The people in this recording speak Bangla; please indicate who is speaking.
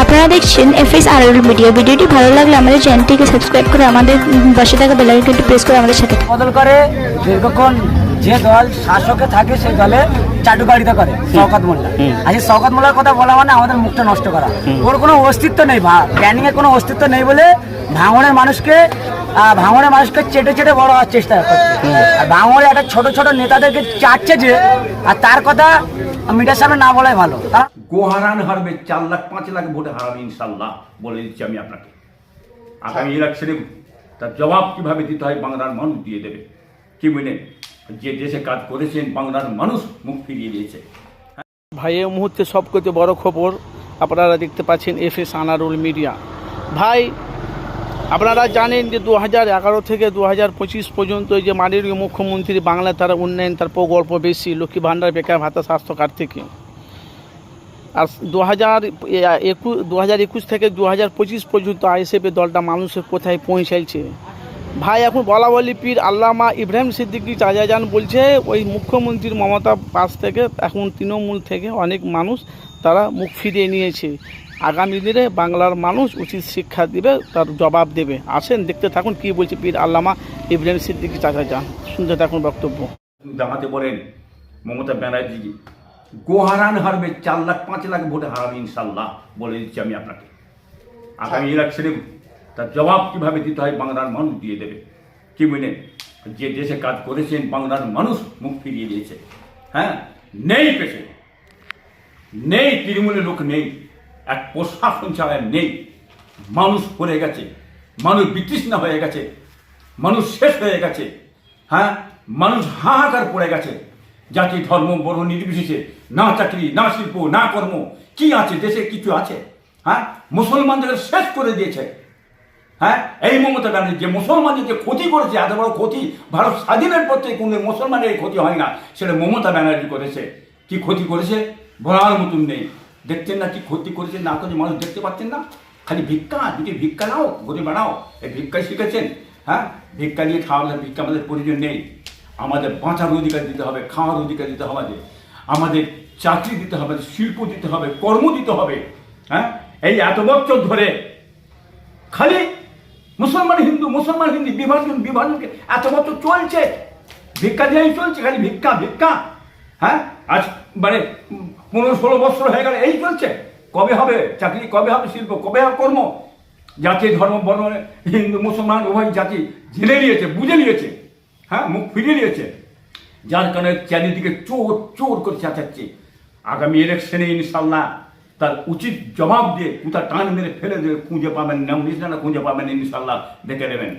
Speaker 1: আপনারা দেখছেন এফ এস আর মিডিয়া ভিডিওটি ভালো লাগলে আমাদের চ্যানেলটিকে সাবস্ক্রাইব করে আমাদের পাশে থাকা বেলাইকনটি প্রেস করে আমাদের সাথে
Speaker 2: বদল করে দীর্ঘক্ষণ যে দল শাসকে থাকে সেই দলে চাটুকারিতা করে শওকত মোল্লা। আর শওকত মোল্লার কথা বলা মানে আমাদের মুখটা নষ্ট করা। ওর কোনো অস্তিত্ব নেই ভা প্ল্যানিং এর কোনো অস্তিত্ব নেই বলে ভাঙনের মানুষকে ভাঙনের মানুষকে চেটে চেটে বড় হওয়ার চেষ্টা করছে। আর ভাঙনের একটা ছোট ছোট নেতাদেরকে চাটছে যে আর তার কথা মিডিয়ার সামনে না বলাই ভালো। কারণ
Speaker 3: গোহারান হারবে, চার লাখ, পাঁচ লাখ ভোটে হারাবে ইনশাল্লাহ বলে দিচ্ছি আমি আপনাকে। আগামী ইলেকশনে তার জবাব কীভাবে দিতে হয় বাংলার মানুষ দিয়ে দেবে। কি বুঝলেন যে দেশে কাজ করেছেন, বাংলার মানুষ মুখ ফিরিয়ে দিয়েছে।
Speaker 4: ভাই, এই মুহূর্তে সবথেকে বড় খবর আপনারা দেখতে পাচ্ছেন এফ এস আনারুল মিডিয়া। ভাই, আপনারা জানেন যে দু হাজার এগারো থেকে দু হাজার পঁচিশ পর্যন্ত যে মাননীয় মুখ্যমন্ত্রী বাংলা তারা উন্নয়ন, তার প্রকল্প বেশি, লক্ষ্মী ভাণ্ডার বেকার ভাতা, স্বাস্থ্য কার্ড থেকে। আর দু হাজার একুশ দু হাজার একুশ থেকে দু হাজার পঁচিশ পর্যন্ত আইএসএফের দলটা মানুষের কোথায় পৌঁছাইছে ভাই, এখন বলা বলি পীর আল্লামা ইব্রাহিম সিদ্দিকী চাজাজান বলছে, ওই মুখ্যমন্ত্রীর মমতা পাশ থেকে, এখন তৃণমূল থেকে অনেক মানুষ তারা মুখ ফিরিয়ে নিয়েছে। আগামী দিনে বাংলার মানুষ উচিত শিক্ষা দিবে, তার জবাব দেবে। আসেন, দেখতে থাকুন কি বলছে পীর আল্লামা ইব্রাহিম সিদ্দিকী চাচাজান শুনতে থাকুন বক্তব্য।
Speaker 3: দাঁড়াতে বলেন মমতা ব্যানার্জি গোহারান হারবে চার লাখ পাঁচ লাখ ভোটে হারাবে ইনশাল্লাহ বলে দিচ্ছি আমি আপনাকে। আগামী ইলেকশনে তার জবাব কীভাবে দিতে হয় বাংলার মানুষ দিয়ে দেবে। কি বুঝলেন যে দেশে কাজ করেছেন বাংলার মানুষ মুখ ফিরিয়ে দিয়েছে। হ্যাঁ? নেই পেশে নেই তৃণমূলের লোক নেই। এক প্রশাসন ছাড়া নেই। মানুষ পড়ে গেছে। মানুষ বিতৃষ্ণা হয়ে গেছে। মানুষ শেষ হয়ে গেছে। হ্যাঁ? মানুষ হাহাকার পড়ে গেছে। জাতি, ধর্ম, বর্ণ নির্বিশেষে না চাকরি, না শিল্প, না কর্ম, কি আছে, দেশে কিছু আছে? হ্যাঁ? মুসলমানদের শেষ করে দিয়েছে। হ্যাঁ? এই মমতা ব্যানার্জি যে মুসলমানদের যে ক্ষতি করেছে, এত বড় ক্ষতি, ভারত স্বাধীনের পর থেকে কোনো মুসলমানের ক্ষতি হয় না, সেটা মমতা ব্যানার্জি করেছে। কি ক্ষতি করেছে? বলার মতন নেই। দেখছেন না কি ক্ষতি করেছে? না করেছে মানুষ দেখতে পাচ্ছেন না? খালি ভিক্ষা যদি ভিক্ষা নাও, গরিব বানাও। এই ভিক্ষাই শিখেছেন। হ্যাঁ? ভিক্ষা নিয়ে খাওয়ার ভিক্ষা আমাদের প্রয়োজন নেই। আমাদের বাঁচার অধিকার দিতে হবে, খাওয়ার অধিকার দিতে হবে, আমাদের আমাদের চাকরি দিতে হবে, শিল্প দিতে হবে, কর্ম দিতে হবে হ্যাঁ? এই এত বছর ধরে খালি মুসলমান হিন্দু মুসলমান হিন্দু, বিভাজন, বিভাজনকে এত বছর চলছে, ভিক্ষা দিয়েই চলছে, খালি ভিক্ষা ভিক্ষা হ্যাঁ? আজ মানে পনেরো ষোলো বছর হয়ে গেল, এই চলছে। কবে হবে চাকরি, কবে হবে শিল্প, কবে হবে কর্ম? জাতি, ধর্ম, বর্ণ, হিন্দু, মুসলমান, উভয় জাতি জেনে নিয়েছে, বুঝে নিয়েছে। হ্যাঁ মুখ ফিরিয়ে নিয়েছে। যার কারণে চারিদিকে চোর চোর করে চেঁচাচ্ছে। আগামী ইলেকশনে ইনশাল্লাহ তার উচিত জবাব দিয়ে কোথা টান মেরে ফেলে দেবে, খুঁজে পাবেন, নাম নিশানা খুঁজে পাবেন ইনশাল্লাহ দেখে নেবেন।